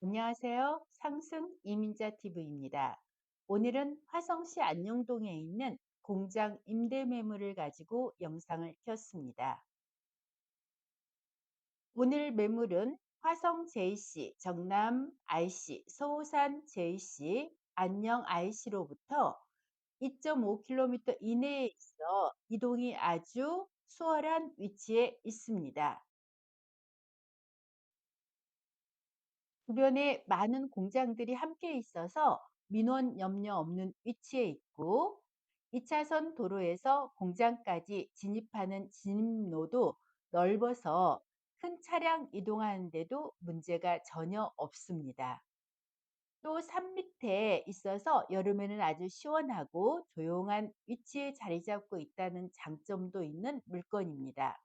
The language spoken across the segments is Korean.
안녕하세요. 상승 이민자 TV입니다. 오늘은 화성시 안녕동에 있는 공장 임대 매물을 가지고 영상을 켰습니다. 오늘 매물은 화성 JC, 정남 IC, 서호산 JC, 안녕 IC로부터 2.5km 이내에 있어 이동이 아주 수월한 위치에 있습니다. 주변에 많은 공장들이 함께 있어서 민원 염려 없는 위치에 있고 2차선 도로에서 공장까지 진입하는 진입로도 넓어서 큰 차량 이동하는 데도 문제가 전혀 없습니다. 또 산 밑에 있어서 여름에는 아주 시원하고 조용한 위치에 자리 잡고 있다는 장점도 있는 물건입니다.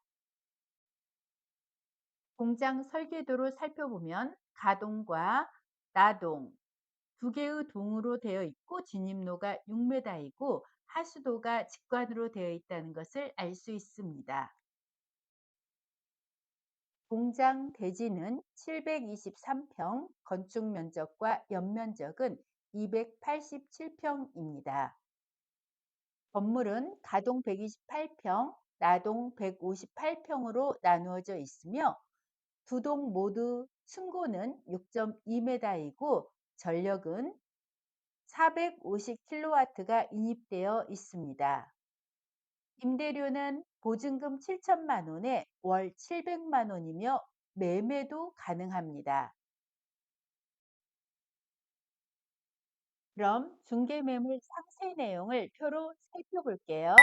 공장 설계도를 살펴보면 가동과 나동 두 개의 동으로 되어 있고 진입로가 6m이고 하수도가 직관으로 되어 있다는 것을 알 수 있습니다. 공장 대지는 723평, 건축 면적과 연면적은 287평입니다. 건물은 가동 128평, 나동 158평으로 나누어져 있으며 두 동 모두 층고는 6.2m이고 전력은 450kW가 인입되어 있습니다. 임대료는 보증금 7천만 원에 월 700만 원이며 매매도 가능합니다. 그럼 중개매물 상세 내용을 표로 살펴볼게요.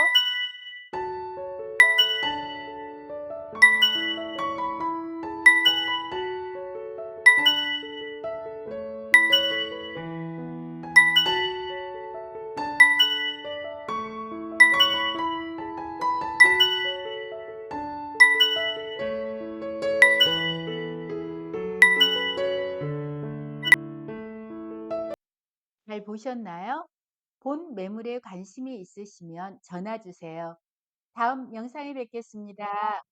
잘 보셨나요? 본 매물에 관심이 있으시면 전화 주세요. 다음 영상에 뵙겠습니다.